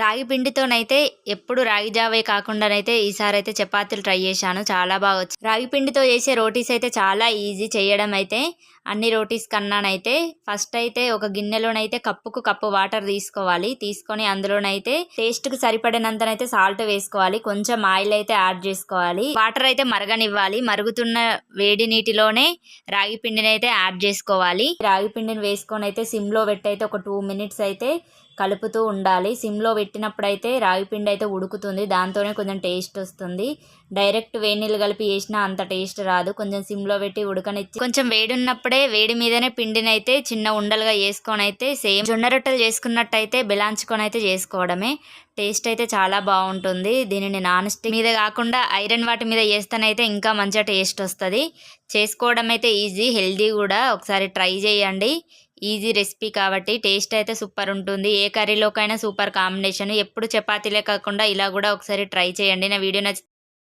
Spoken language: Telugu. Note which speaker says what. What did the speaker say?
Speaker 1: రాగి పిండితోనైతే ఎప్పుడు రాగి జావే కాకుండానైతే ఈసారి అయితే చపాతీలు ట్రై చేశాను. చాలా బాగా వచ్చి రాగి పిండితో చేసే రోటీస్ అయితే చాలా ఈజీ చేయడం అయితే. అన్ని రోటీస్ కన్నానైతే ఫస్ట్ అయితే ఒక గిన్నెలోనైతే కప్పుకు కప్పు వాటర్ తీసుకోవాలి. తీసుకొని అందులోనైతే టేస్ట్కి సరిపడినంతనైతే సాల్ట్ వేసుకోవాలి. కొంచెం ఆయిల్ అయితే యాడ్ చేసుకోవాలి. వాటర్ అయితే మరగనివ్వాలి. మరుగుతున్న వేడి నీటిలోనే రాగి పిండిని అయితే యాడ్ చేసుకోవాలి. రాగి పిండిని వేసుకొని అయితే సిమ్లో పెట్టి అయితే ఒక టూ మినిట్స్ అయితే కలుపుతూ ఉండాలి. సిమ్లో పెట్టినప్పుడైతే రాగి పిండి అయితే ఉడుకుతుంది. దాంతోనే కొంచెం టేస్ట్ వస్తుంది. డైరెక్ట్ వేడి నీళ్ళు కలిపి వేసినా అంత టేస్ట్ రాదు. కొంచెం సిమ్లో పెట్టి ఉడకనిచ్చి కొంచెం వేడి ఉన్నప్పుడే వేడి మీదనే పిండిని అయితే చిన్న ఉండలుగా చేసుకొని అయితే సేమ్ జొన్న రొట్టెలు చేసుకున్నట్టయితే బెలాంచుకొని అయితే చేసుకోవడమే. టేస్ట్ అయితే చాలా బాగుంటుంది. దీనిని నాన్ స్టిక్ మీద కాకుండా ఐరన్ వాటి మీద చేస్తేనైతే ఇంకా మంచిగా టేస్ట్ వస్తుంది. చేసుకోవడం అయితే ఈజీ హెల్దీ కూడా. ఒకసారి ట్రై చేయండి. ఈజీ రెసిపీ కాబట్టి టేస్ట్ అయితే సూపర్ ఉంటుంది. ఏ కర్రీలోకైనా సూపర్ కాంబినేషన్. ఎప్పుడు చపాతీలే కాకుండా ఇలా కూడా ఒకసారి ట్రై చేయండి. నా వీడియో నచ్చి